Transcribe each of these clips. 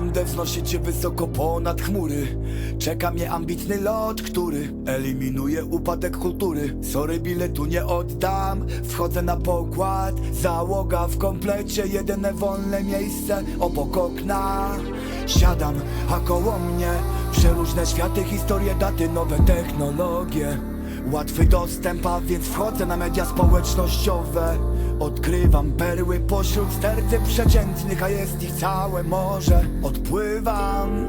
Będę wznosić się wysoko ponad chmury. Czeka mnie ambitny lot, który eliminuje upadek kultury. Sorry, biletu nie oddam. Wchodzę na pokład Załoga w komplecie. Jedyne wolne miejsce obok okna. Siadam, a koło mnie Przeróżne światy, historie, daty, nowe technologie Łatwy dostęp, a więc wchodzę na media społecznościowe. Odkrywam perły pośród sterty przeciętnych, a jest ich całe morze. Odpływam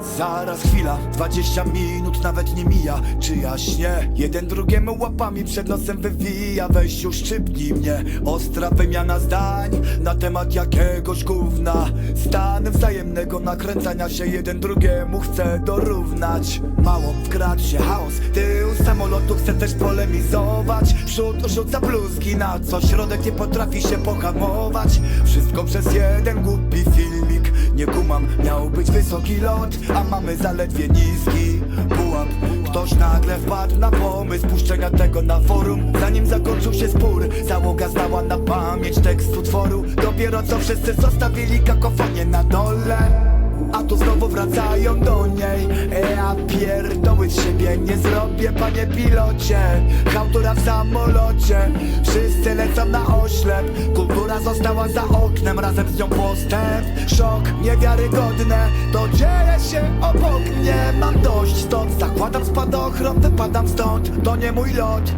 Zaraz chwila, 20 minut nawet nie mija. Czy jaśnie? Jeden drugiemu łapami przed nosem wywija. Weź już szczypnij mnie. Ostra wymiana zdań Na temat jakiegoś gówna. Stan wzajemnego nakręcania się Jeden drugiemu chce dorównać. Mało wkradł się chaos. Tył samolotu chce też polemizować. Przód rzuca bluzki na co Środek nie potrafi się pohamować. Wszystko przez jeden głupi filmik. Nie kumam, miał być wysoki lot A mamy zaledwie niski pułap. Ktoś nagle wpadł na pomysł Puszczenia tego na forum. Zanim zakończył się spór Załoga znała na pamięć tekst utworu. Dopiero co wszyscy zostawili kakofonię na dole. A tu znowu wracają do niej. E, Ja pierdoły z siebie nie zrobię, panie pilocie. Chałtura w samolocie. Wszyscy lecą na oślep Została za oknem, razem z nią postęp. Szok, niewiarygodne To dzieje się obok mnie. Mam dość stąd Zakładam spadochron, wypadam stąd. To nie mój lot